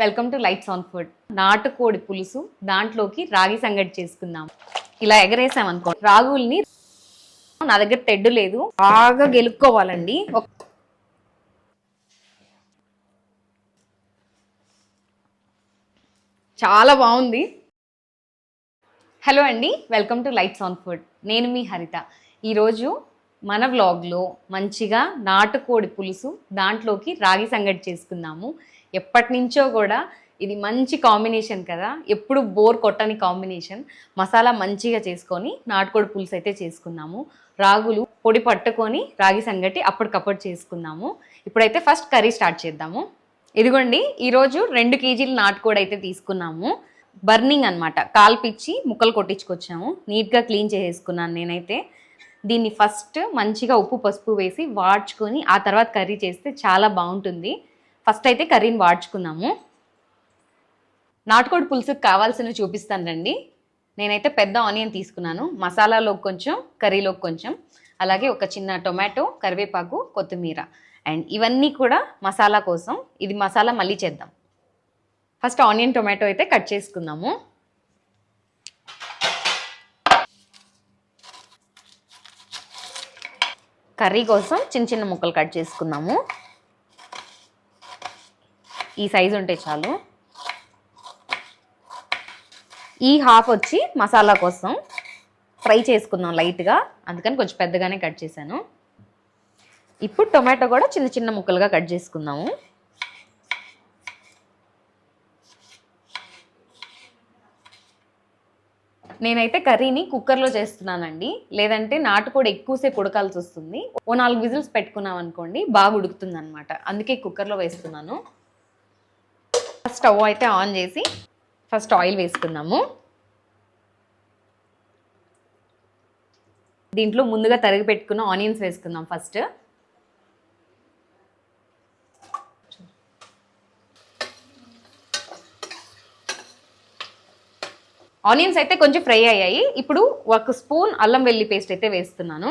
Welcome to lights on food. నాటుకోడి పులుసు దాంట్లోకి రాగి సంగటి చేసుకుందాం. ఇలా ఎగరేసాం అనుకో రాగుల్ని నా దగ్గర తెడ్డు లేదు. బాగా గెలుక్కోవాలండి. చాలా బాగుంది. హలో అండి welcome to lights on food. నేను మీ హరిత. ఈరోజు మన వ్లాగ్లో మంచిగా నాటుకోడి పులుసు దాంట్లోకి రాగి సంగటి చేసుకున్నాము ఎప్పటి నుంచో కూడా ఇది మంచి కాంబినేషన్ కదా. ఎప్పుడు బోర్ కొట్టని కాంబినేషన్. మసాలా మంచిగా చేసుకొని నాటుకోడి పులుసు అయితే చేసుకున్నాము రాగులు పొడి పట్టుకొని రాగి సంగటి అప్పటికప్పుడు చేసుకున్నాము ఇప్పుడైతే ఫస్ట్ కర్రీ స్టార్ట్ చేద్దాము. ఇదిగోండి ఈరోజు రెండు కేజీలు నాటుకోడి అయితే తీసుకున్నాము. బర్నింగ్ అనమాట కాల్పిచ్చి ముక్కలు కొట్టించుకొచ్చాము. నీట్గా క్లీన్ చేసేసుకున్నాను నేనైతే. దీన్ని ఫస్ట్ మంచిగా ఉప్పు పసుపు వేసి వాడ్చుకొని ఆ తర్వాత కర్రీ చేస్తే చాలా బాగుంటుంది. ఫస్ట్ అయితే కర్రీని వాడ్చుకున్నాము నాటుకోడి పులుసుకు కావాల్సినవి చూపిస్తాను రండి. నేనైతే పెద్ద ఆనియన్ తీసుకున్నాను. మసాలాలోకి కొంచెం కర్రీలోకి కొంచెం. అలాగే ఒక చిన్న టొమాటో కరివేపాకు కొత్తిమీర. అండ్ ఇవన్నీ కూడా మసాలా కోసం. ఇది మసాలా మళ్ళీ చేద్దాం. ఫస్ట్ ఆనియన్ టొమాటో అయితే కట్ చేసుకుందాము. కర్రీ కోసం చిన్న చిన్న ముక్కలు కట్ చేసుకుందాము ఈ సైజు ఉంటే చాలు. ఈ హాఫ్ వచ్చి మసాలా కోసం ఫ్రై చేసుకుందాం లైట్గా. అందుకని కొంచెం పెద్దగానే కట్ చేశాను. ఇప్పుడు టొమాటో కూడా చిన్న చిన్న ముక్కలుగా కట్ చేసుకుందాము. నేనైతే కర్రీని కుక్కర్లో చేస్తున్నానండి. లేదంటే నాటుకోడి ఎక్కువసేపు ఉడకాల్సి వస్తుంది. ఓ నాలుగు విజిల్స్ పెట్టుకున్నాం అనుకోండి బాగా ఉడుకుతుంది అనమాట అందుకే కుక్కర్లో వేస్తున్నాను. స్టవ్ అయితే ఆన్ చేసి ఫస్ట్ ఆయిల్ వేసుకున్నాము దీంట్లో ముందుగా తరిగి పెట్టుకున్న ఆనియన్స్ వేసుకుందాం ఫస్ట్. ఆనియన్స్ అయితే కొంచెం ఫ్రై అయ్యాయి. ఇప్పుడు ఒక స్పూన్ అల్లం వెల్లి పేస్ట్ అయితే వేస్తున్నాను.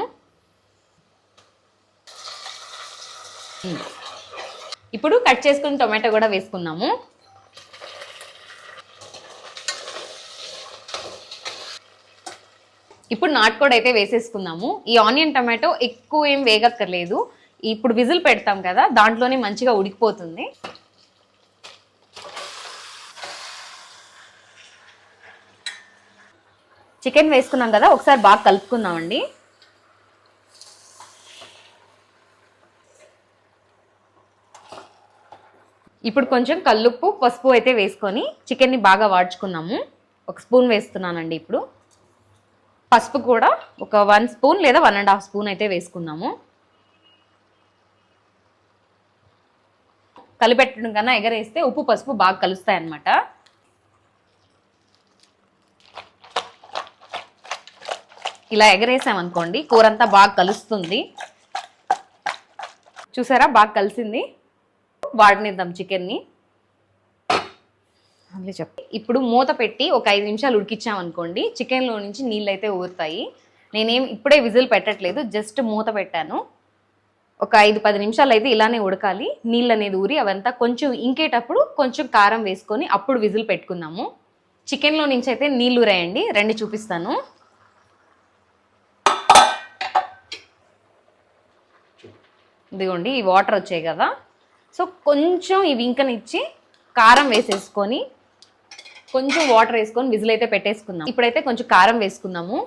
ఇప్పుడు కట్ చేసుకుని టొమాటో కూడా వేసుకున్నాము. ఇప్పుడు నాటుకోడి అయితే వేసేసుకుందాము ఈ ఆనియన్ టమాటో ఎక్కువ ఏం వేగక్కర్లేదు. ఇప్పుడు విజిల్ పెడతాం కదా దాంట్లోనే మంచిగా ఉడికిపోతుంది. చికెన్ వేసుకున్నాం కదా ఒకసారి బాగా కలుపుకుందామండి. ఇప్పుడు కొంచెం కల్లుప్పు పసుపు అయితే వేసుకొని చికెన్ని బాగా వాడ్చుకున్నాము. ఒక స్పూన్ వేస్తున్నానండి ఇప్పుడు. పసుపు కూడా ఒక వన్ స్పూన్ లేదా వన్ అండ్ హాఫ్ స్పూన్ అయితే వేసుకున్నాము. కలిపెట్టడం కన్నా ఎగరేస్తే ఉప్పు పసుపు బాగా కలుస్తాయి అన్నమాట ఇలా ఎగరేసామనుకోండి కూర అంతా బాగా కలుస్తుంది. చూసారా? బాగా కలిసింది. వాడనిద్దాం చికెన్ని. అందులో చెప్పు ఇప్పుడు మూత పెట్టి ఒక ఐదు నిమిషాలు ఉడికిచ్చామనుకోండి చికెన్లో నుంచి నీళ్ళు అయితే ఊరుతాయి. నేనేం ఇప్పుడే విజిల్ పెట్టట్లేదు జస్ట్ మూత పెట్టాను. ఒక ఐదు పది నిమిషాలు అయితే ఇలానే ఉడకాలి. నీళ్ళు అనేది ఊరి అవంతా కొంచెం ఇంకేటప్పుడు కొంచెం కారం వేసుకొని అప్పుడు విజిల్ పెట్టుకున్నాము చికెన్లో నుంచి అయితే నీళ్ళు ఊరాయండి రండి చూపిస్తాను. ఇదిగోండి ఈ వాటర్ వచ్చాయి కదా. సో కొంచెం ఈ వింకనిచ్చి కారం వేసేసుకొని కొంచెం వాటర్ వేసుకొని విజిల్ అయితే పెట్టేసుకుందాం. ఇప్పుడైతే కొంచెం కారం వేసుకుందాము.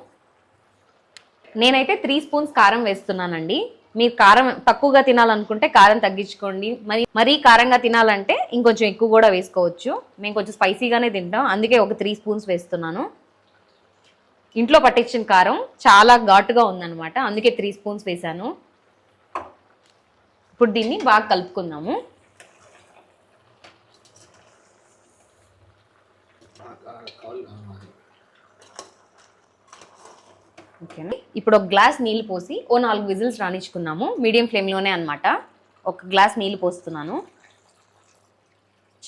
నేనైతే త్రీ స్పూన్స్ కారం వేస్తున్నానండి. మీరు కారం తక్కువగా తినాలనుకుంటే కారం తగ్గించుకోండి. మరి మరీ కారంగా తినాలంటే ఇంకొంచెం ఎక్కువ కూడా వేసుకోవచ్చు. మేము కొంచెం స్పైసీగానే తింటాం. అందుకే ఒక త్రీ స్పూన్స్ వేస్తున్నాను. ఇంట్లో పట్టించిన కారం చాలా ఘాటుగా ఉందన్నమాట. అందుకే త్రీ స్పూన్స్ వేశాను. ఇప్పుడు దీన్ని బాగా కలుపుకుందాము. ఓకేనా? ఇప్పుడు ఒక గ్లాస్ నీళ్ళు పోసి ఓ నాలుగు విజిల్స్ రాణించుకున్నాము మీడియం ఫ్లేమ్లోనే అనమాట ఒక గ్లాస్ నీళ్ళు పోస్తున్నాను.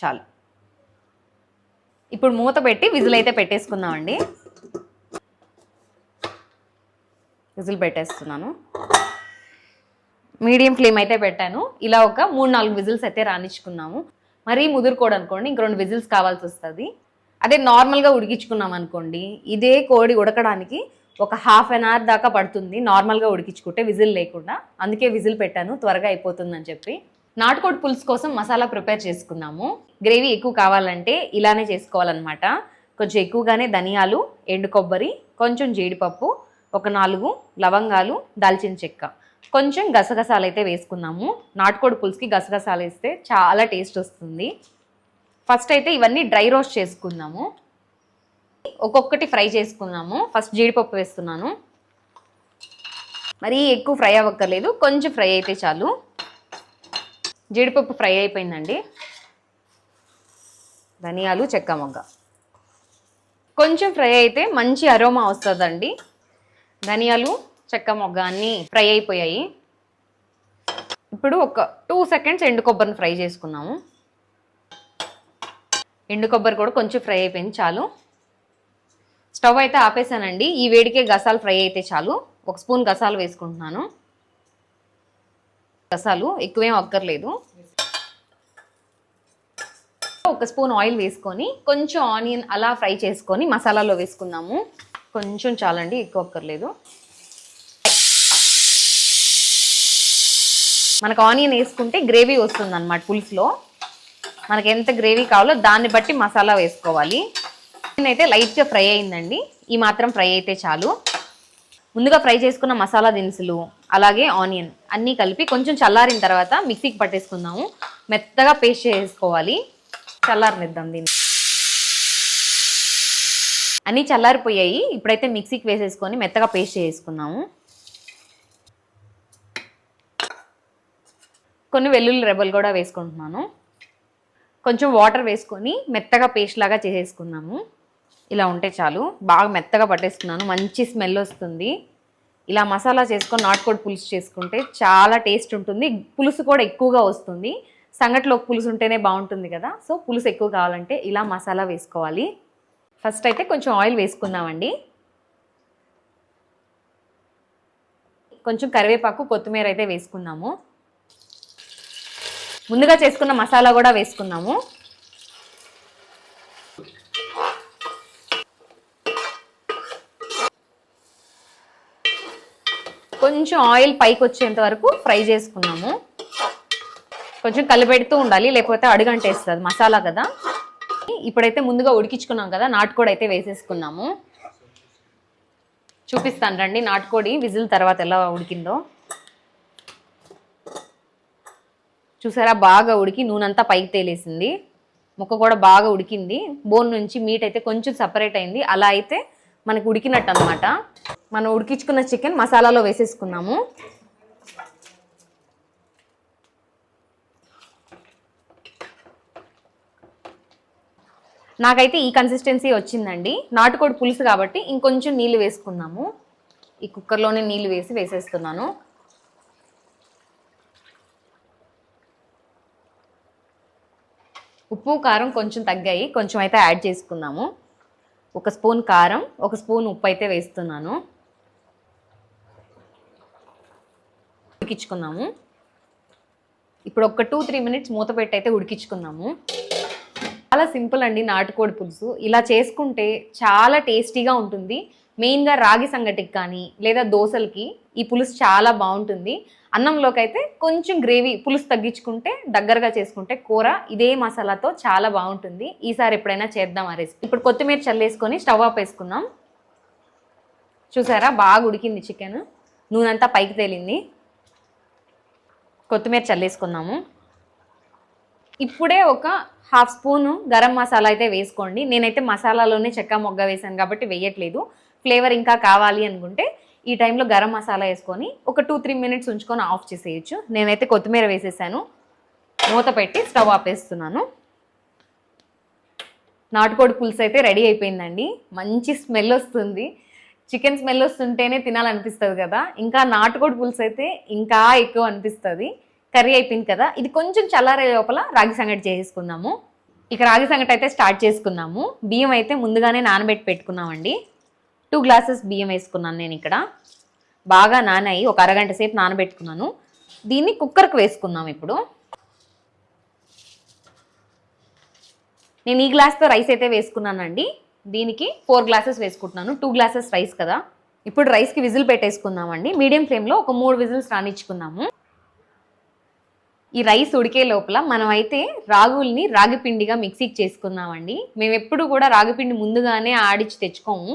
చాలు. ఇప్పుడు మూత పెట్టి విజిల్ అయితే పెట్టేసుకుందామండి. విజిల్ పెట్టేస్తున్నాను. మీడియం ఫ్లేమ్ అయితే పెట్టాను. ఇలా ఒక మూడు నాలుగు విజిల్స్ అయితే రాణించుకున్నాము. మరీ ముదురుకోడు అనుకోండి ఇంక రెండు విజిల్స్ కావాల్సి వస్తుంది. అదే నార్మల్గా ఉడికించుకున్నాం అనుకోండి ఇదే కోడి ఉడకడానికి ఒక హాఫ్ అన్ అవర్ దాకా పడుతుంది నార్మల్గా ఉడికించుకుంటే విజిల్ లేకుండా. అందుకే విజిల్ పెట్టాను త్వరగా అయిపోతుందని చెప్పి. నాటుకోడి పులుసు కోసం మసాలా ప్రిపేర్ చేసుకున్నాము. గ్రేవీ ఎక్కువ కావాలంటే ఇలానే చేసుకోవాలన్నమాట. కొంచెం ఎక్కువగానే ధనియాలు ఎండు కొబ్బరి కొంచెం జీడిపప్పు ఒక నాలుగు లవంగాలు దాల్చిన చెక్క. కొంచెం గసగసాలు అయితే వేసుకుందాము నాటుకోడి పులుసుకి గసగసాలు వేస్తే చాలా టేస్ట్ వస్తుంది. ఫస్ట్ అయితే ఇవన్నీ డ్రై రోస్ట్ చేసుకుందాము ఒక్కొక్కటి ఫ్రై చేసుకుందాము ఫస్ట్ జీడిపప్పు వేస్తున్నాను. మరీ ఎక్కువ ఫ్రై అవ్వక్కర్లేదు. కొంచెం ఫ్రై అయితే చాలు. జీడిపప్పు ఫ్రై అయిపోయిందండి. ధనియాలు చెక్క మొగ్గ. కొంచెం ఫ్రై అయితే మంచి అరోమా వస్తుందండి. ధనియాలు చెక్క మొగ్గ అన్నీ ఫ్రై అయిపోయాయి. ఇప్పుడు ఒక టూ సెకండ్స్ ఎండు కొబ్బరిని ఫ్రై చేసుకున్నాము. ఎండు కొబ్బరి కూడా కొంచెం ఫ్రై అయిపోయింది చాలు. స్టవ్ అయితే ఆపేసానండి. ఈ వేడికే గసాలు ఫ్రై అయితే చాలు. ఒక స్పూన్ గసాలు వేసుకుంటున్నాను. గసాలు ఎక్కువేం అక్కర్లేదు. ఒక స్పూన్ ఆయిల్ వేసుకొని కొంచెం ఆనియన్ అలా ఫ్రై చేసుకొని మసాలాలో వేసుకుందాము. కొంచెం చాలండి ఎక్కువ అక్కర్లేదు. మనకు ఆనియన్ వేసుకుంటే గ్రేవీ వస్తుంది అనమాట పులుసులో. మనకి ఎంత గ్రేవీ కావాలో దాన్ని బట్టి మసాలా వేసుకోవాలి. అయితే లైట్గా ఫ్రై అయిందండి. ఈ మాత్రం ఫ్రై అయితే చాలు. ముందుగా ఫ్రై చేసుకున్న మసాలా దినుసులు అలాగే ఆనియన్ అన్నీ కలిపి కొంచెం చల్లారిన తర్వాత మిక్సీకి పట్టేసుకుందాము. మెత్తగా పేస్ట్ చేసుకోవాలి. చల్లారనిద్దాం దీన్ని. అన్నీ చల్లారిపోయాయి. ఇప్పుడైతే మిక్సీకి వేసేసుకొని మెత్తగా పేస్ట్ చేసుకున్నాము కొన్ని వెల్లుల్లి రెబ్బలు కూడా వేసుకుంటున్నాను. కొంచెం వాటర్ వేసుకొని మెత్తగా పేస్ట్ లాగా చేసేసుకున్నాము. ఇలా ఉంటే చాలు. బాగా మెత్తగా పట్టేసుకున్నాను. మంచి స్మెల్ వస్తుంది. ఇలా మసాలా చేసుకొని నాటుకోడి పులుసు చేసుకుంటే చాలా టేస్ట్ ఉంటుంది. పులుసు కూడా ఎక్కువగా వస్తుంది. సంగట్లో పులుసు ఉంటేనే బాగుంటుంది కదా. సో పులుసు ఎక్కువ కావాలంటే ఇలా మసాలా వేసుకోవాలి. ఫస్ట్ అయితే కొంచెం ఆయిల్ వేసుకుందామండి. కొంచెం కరివేపాకు కొత్తిమీర అయితే వేసుకుందాము ముందుగా చేసుకున్న మసాలా కూడా వేసుకుందాము. కొంచెం ఆయిల్ పైకి వచ్చేంత వరకు ఫ్రై చేసుకున్నాము కొంచెం కలిపెడుతూ ఉండాలి లేకపోతే అడుగంటేస్తుంది మసాలా కదా. ఇప్పుడైతే ముందుగా ఉడికించుకున్నాం కదా నాటుకోడి అయితే వేసేసుకున్నాము. చూపిస్తాను రండి నాటుకోడి విజిల్ తర్వాత ఎలా ఉడికిందో. చూసారా? బాగా ఉడికి నూనెంతా పైకి తేలేసింది. ముక్క కూడా బాగా ఉడికింది. బోన్ నుంచి మీట్ అయితే కొంచెం సపరేట్ అయింది. అలా అయితే మనకు ఉడికినట్టు అనమాట మనం ఉడికించుకున్న చికెన్ మసాలాలో వేసేసుకున్నాము. నాకైతే ఈ కన్సిస్టెన్సీ వచ్చిందండి. నాటుకోడి పులుసు కాబట్టి ఇంకొంచెం నీళ్ళు వేసుకున్నాము. ఈ కుక్కర్లోనే నీళ్ళు వేసి వేసేస్తున్నాను. ఉప్పు కారం కొంచెం తగ్గాయి. కొంచెం అయితే యాడ్ చేసుకున్నాము. ఒక స్పూన్ కారం ఒక స్పూన్ ఉప్పు అయితే వేస్తున్నాను. ఉడికించుకున్నాము. ఇప్పుడు ఒక టూ త్రీ మినిట్స్ మూత పెట్టి అయితే ఉడికించుకున్నాము. చాలా సింపుల్ అండి నాటుకోడి పులుసు. ఇలా చేసుకుంటే చాలా టేస్టీగా ఉంటుంది. మెయిన్గా రాగి సంగటికి కానీ లేదా దోశలకి ఈ పులుసు చాలా బాగుంటుంది. అన్నంలోకి అయితే కొంచెం గ్రేవీ పులుసు తగ్గించుకుంటే దగ్గరగా చేసుకుంటే కూర ఇదే మసాలాతో చాలా బాగుంటుంది. ఈసారి ఎప్పుడైనా చేద్దాం ఆ రెసిపీ. ఇప్పుడు కొత్తిమీర చల్లేసుకొని స్టవ్ ఆఫ్ వేసుకుందాం. చూసారా? బాగా ఉడికింది చికెన్ నూనె అంతా పైకి తేలింది. కొత్తిమీర చల్లేసుకుందాము. ఇప్పుడే ఒక హాఫ్ స్పూను గరం మసాలా అయితే వేసుకోండి. నేనైతే మసాలాలోనే చెక్క మొగ్గ వేసాను కాబట్టి వేయట్లేదు. ఫ్లేవర్ ఇంకా కావాలి అనుకుంటే ఈ టైంలో గరం మసాలా వేసుకొని ఒక టూ త్రీ మినిట్స్ ఉంచుకొని ఆఫ్ చేసేయచ్చు. నేనైతే కొత్తిమీర వేసేసాను. మూత పెట్టి స్టవ్ ఆపేస్తున్నాను. నాటుకోడి పులుసు అయితే రెడీ అయిపోయిందండి. మంచి స్మెల్ వస్తుంది. చికెన్ స్మెల్ వస్తుంటేనే తినాలనిపిస్తుంది కదా. ఇంకా నాటుకోడి పులుసు అయితే ఇంకా ఎక్కువ అనిపిస్తుంది. కర్రీ అయిపోయింది కదా. ఇది కొంచెం చల్లారే లోపల రాగి సంగటి చేసేసుకుందాము ఇక రాగి సంగటి అయితే స్టార్ట్ చేసుకుందాము. బియ్యం అయితే ముందుగానే నానబెట్టి పెట్టుకున్నామండి. టూ గ్లాసెస్ బియ్యం వేసుకున్నాను నేను ఇక్కడ. బాగా నానాయి ఒక అరగంట సేపు నానబెట్టుకున్నాను. దీన్ని కుక్కర్కి వేసుకుందాం ఇప్పుడు. నేను ఈ గ్లాస్తో రైస్ అయితే వేసుకున్నానండి. దీనికి ఫోర్ గ్లాసెస్ వేసుకుంటున్నాను. టూ గ్లాసెస్ రైస్ కదా. ఇప్పుడు రైస్కి విజిల్ పెట్టేసుకుందామండి. మీడియం ఫ్లేమ్లో ఒక మూడు విజిల్స్ రానిచ్చుకుందాము. ఈ రైస్ ఉడికే లోపల మనం అయితే రాగుల్ని రాగి పిండిగా మిక్సీకి చేసుకుందామండి. మేము ఎప్పుడు కూడా రాగి పిండి ముందుగానే ఆడిచి తెచ్చుకోము.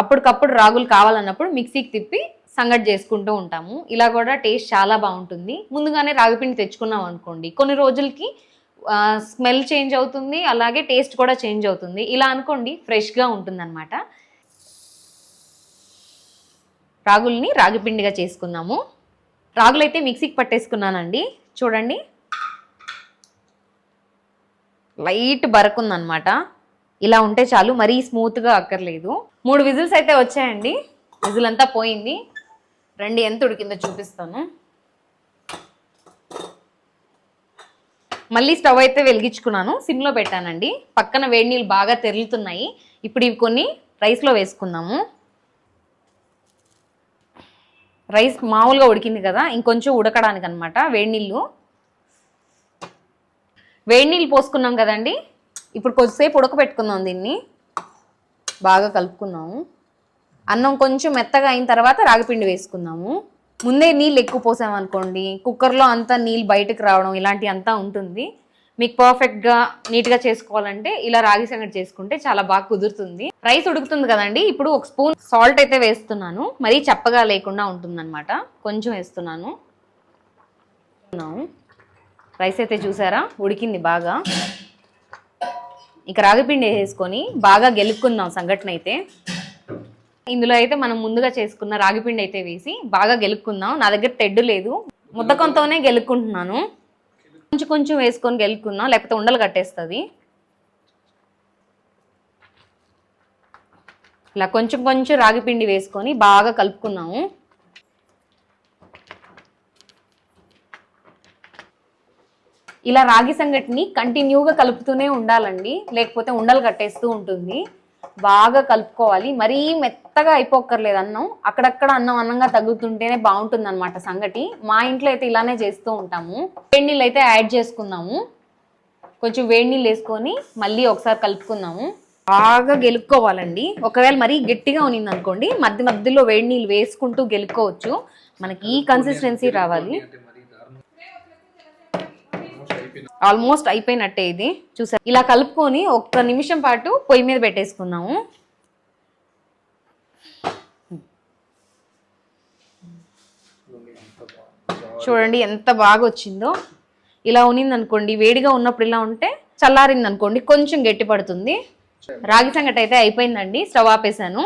అప్పటికప్పుడు రాగులు కావాలన్నప్పుడు మిక్సీకి తిప్పి సంగటి చేసుకుంటూ ఉంటాము. ఇలా కూడా టేస్ట్ చాలా బాగుంటుంది. ముందుగానే రాగిపిండి తెచ్చుకున్నాం అనుకోండి. కొన్ని రోజులకి స్మెల్ చేంజ్ అవుతుంది అలాగే టేస్ట్ కూడా చేంజ్ అవుతుంది. ఇలా అనుకోండి ఫ్రెష్గా ఉంటుంది అనమాట రాగుల్ని రాగిపిండిగా చేసుకున్నాము. రాగులైతే మిక్సీకి పట్టేసుకున్నానండి. చూడండి. లైట్ బరకుందనమాట ఇలా ఉంటే చాలు మరీ స్మూత్గా అక్కర్లేదు. మూడు విజిల్స్ అయితే వచ్చాయండి. విజిల్ అంతా పోయింది. రండి ఎంత ఉడికిందో చూపిస్తాను. మళ్ళీ స్టవ్ అయితే వెలిగించుకున్నాను. సిమ్లో పెట్టానండి. పక్కన వేడి నీళ్ళు బాగా తెరులుతున్నాయి. ఇప్పుడు ఇవి కొన్ని రైస్లో వేసుకుందాము. రైస్ మామూలుగా ఉడికింది కదా ఇంకొంచెం ఉడకడానికి అనమాట వేడి నీళ్ళు. వేడి నీళ్ళు పోసుకున్నాం కదండి. ఇప్పుడు కొద్దిసేపు ఉడకబెట్టుకుందాం దీన్ని. బాగా కలుపుకున్నాము. అన్నం కొంచెం మెత్తగా అయిన తర్వాత రాగిపిండి వేసుకుందాము. ముందే నీళ్ళు ఎక్కువ పోసామనుకోండి కుక్కర్లో అంతా నీళ్ళు బయటకు రావడం ఇలాంటి అంతా ఉంటుంది. మీకు పర్ఫెక్ట్గా నీట్గా చేసుకోవాలంటే ఇలా రాగి సంగటి చేసుకుంటే చాలా బాగా కుదురుతుంది. రైస్ ఉడుకుతుంది కదండి ఇప్పుడు ఒక స్పూన్ సాల్ట్ అయితే వేస్తున్నాను. మరీ చప్పగా లేకుండా ఉంటుందన్నమాట. కొంచెం వేస్తున్నాను. రైస్ అయితే చూసారా? ఉడికింది బాగా. ఇక రాగిపిండి వేసుకొని బాగా గెలుక్కుందాం సంఘటన అయితే. ఇందులో అయితే మనం ముందుగా చేసుకున్న రాగిపిండి అయితే వేసి బాగా గెలుక్కుందాం నా దగ్గర తెడ్డు లేదు. ముద్దకంతోనే గెలుక్కుంటున్నాను కొంచెం కొంచెం వేసుకొని గెలుక్కుందాం లేకపోతే ఉండలు కట్టేస్తుంది. ఇలా కొంచెం కొంచెం రాగిపిండి వేసుకొని బాగా కలుపుకున్నాము. ఇలా రాగి సంగటిని కంటిన్యూగా కలుపుతూనే ఉండాలండి. లేకపోతే ఉండలు కట్టేస్తూ ఉంటుంది. బాగా కలుపుకోవాలి. మరీ మెత్తగా అయిపోక్కర్లేదు అన్నం. అక్కడక్కడ అన్నం అన్నంగా తగ్గుతుంటేనే బాగుంటుంది అనమాట సంగటి. మా ఇంట్లో అయితే ఇలానే చేస్తూ ఉంటాము. వేడి నీళ్ళు అయితే యాడ్ చేసుకుందాము. కొంచెం వేడి నీళ్ళు వేసుకొని మళ్ళీ ఒకసారి కలుపుకుందాము. బాగా గెలుక్కోవాలండి. ఒకవేళ మరీ గట్టిగా ఉన్నింది అనుకోండి మధ్య మధ్యలో వేడి నీళ్ళు వేసుకుంటూ గెలుక్కోవచ్చు. మనకి ఈ కన్సిస్టెన్సీ రావాలి. ఆల్మోస్ట్ అయిపోయినట్టే ఇది. చూసారు? ఇలా కలుపుకొని ఒక్క నిమిషం పాటు పొయ్యి మీద పెట్టేసుకున్నాము. చూడండి ఎంత బాగా వచ్చిందో ఇలా ఉన్నింది అనుకోండి వేడిగా ఉన్నప్పుడు ఇలా ఉంటే చల్లారింది అనుకోండి కొంచెం గట్టి పడుతుంది. రాగి సంగటి అయితే అయిపోయిందండి స్టవ్ ఆపేసాను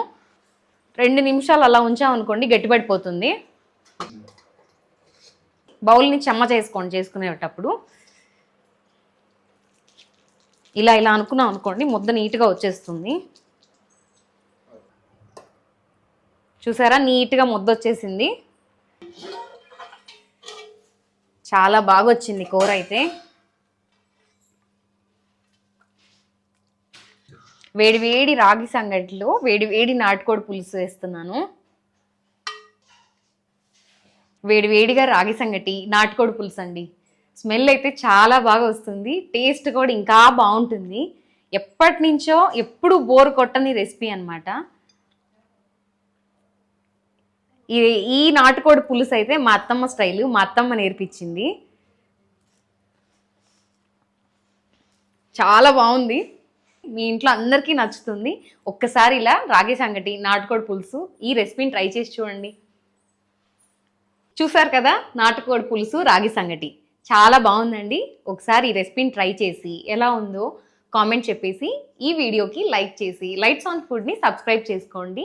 రెండు నిమిషాలు అలా ఉంచామనుకోండి గట్టిపడిపోతుంది బౌల్ని చెమ్మ చేసుకోండి చేసుకునేటప్పుడు. ఇలా ఇలా అనుకున్నాం అనుకోండి ముద్ద నీట్గా వచ్చేస్తుంది. చూసారా? నీట్గా ముద్ద వచ్చేసింది. చాలా బాగా వచ్చింది కూర అయితే. వేడి వేడి రాగి సంగటిలో వేడి వేడి నాటుకోడి పులుసు వేస్తున్నాను. వేడి వేడిగా రాగి సంగటి నాటుకోడి పులుసు అండి స్మెల్ అయితే చాలా బాగా వస్తుంది. టేస్ట్ కూడా ఇంకా బాగుంటుంది. ఎప్పటి నుంచో ఎప్పుడు బోర్ కొట్టని రెసిపీ అనమాట ఈ ఈ నాటుకోడి పులుసు అయితే మా అత్తమ్మ స్టైలు మా అత్తమ్మ నేర్పించింది. చాలా బాగుంది. మీ ఇంట్లో అందరికీ నచ్చుతుంది. ఒక్కసారి ఇలా రాగి సంగటి నాటుకోడి పులుసు ఈ రెసిపీని ట్రై చేసి చూడండి. చూసారు కదా నాటుకోడి పులుసు రాగి సంగటి చాలా బాగుందండి. ఒకసారి ఈ రెసిపీని ట్రై చేసి ఎలా ఉందో కామెంట్ చెప్పేసి ఈ వీడియోకి లైక్ చేసి లైట్స్ ఆన్ ఫుడ్ని సబ్స్క్రైబ్ చేసుకోండి.